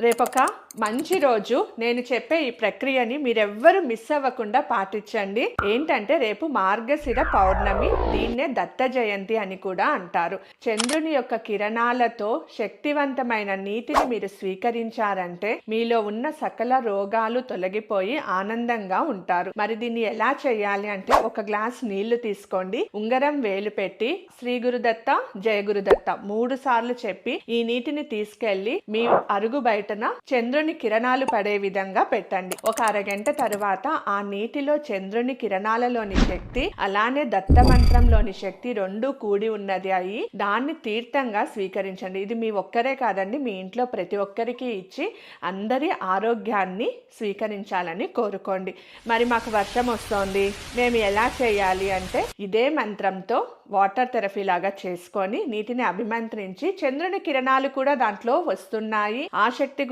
రేపొక మంచి రోజు. నేను చెప్పే ఈ ప్రక్రియని మీరెవ్వరు మిస్ అవ్వకుండా పాటించండి. ఏంటంటే రేపు మార్గశిర పౌర్ణమి దీన్నే దత్త జయంతి అని కూడా అంటారు. చంద్రుని యొక్క కిరణాలతో శక్తివంతమైన నీటిని మీరు స్వీకరించారంటే మీలో ఉన్న సకల రోగాలు తొలగిపోయి ఆనందంగా ఉంటారు. మరి దీన్ని ఎలా చేయాలి అంటే ఒక గ్లాస్ నీళ్ళు తీసుకోండి. ఉంగరం వేలు పెట్టి శ్రీ గురుదత్త జయ గురుదత్త మూడు సార్లు చెప్పి ఈ నీటిని తీసుకెళ్ళి మీ అరుగు బయటన చంద్రుని చంద్రుని కిరణాలు పడే విధంగా పెట్టండి. ఒక అరగంట తర్వాత ఆ నీటిలో చంద్రుని కిరణాలలోని శక్తి అలానే దత్త మంత్రంలోని శక్తి రెండు కూడి ఉన్నది అయి దాన్ని తీర్థంగా స్వీకరించండి. ఇది మీ ఒక్కరే కాదండి మీ ఇంట్లో ప్రతి ఒక్కరికి ఇచ్చి అందరి ఆరోగ్యాన్ని స్వీకరించాలని కోరుకోండి. మరి మాకు వర్షం వస్తోంది మేము ఎలా చేయాలి అంటే ఇదే మంత్రంతో వాటర్ థెరపీ లాగా చేసుకొని నీటిని అభిమంత్రించి చంద్రుని కిరణాలు కూడా దాంట్లో వస్తున్నాయి. ఆ శక్తి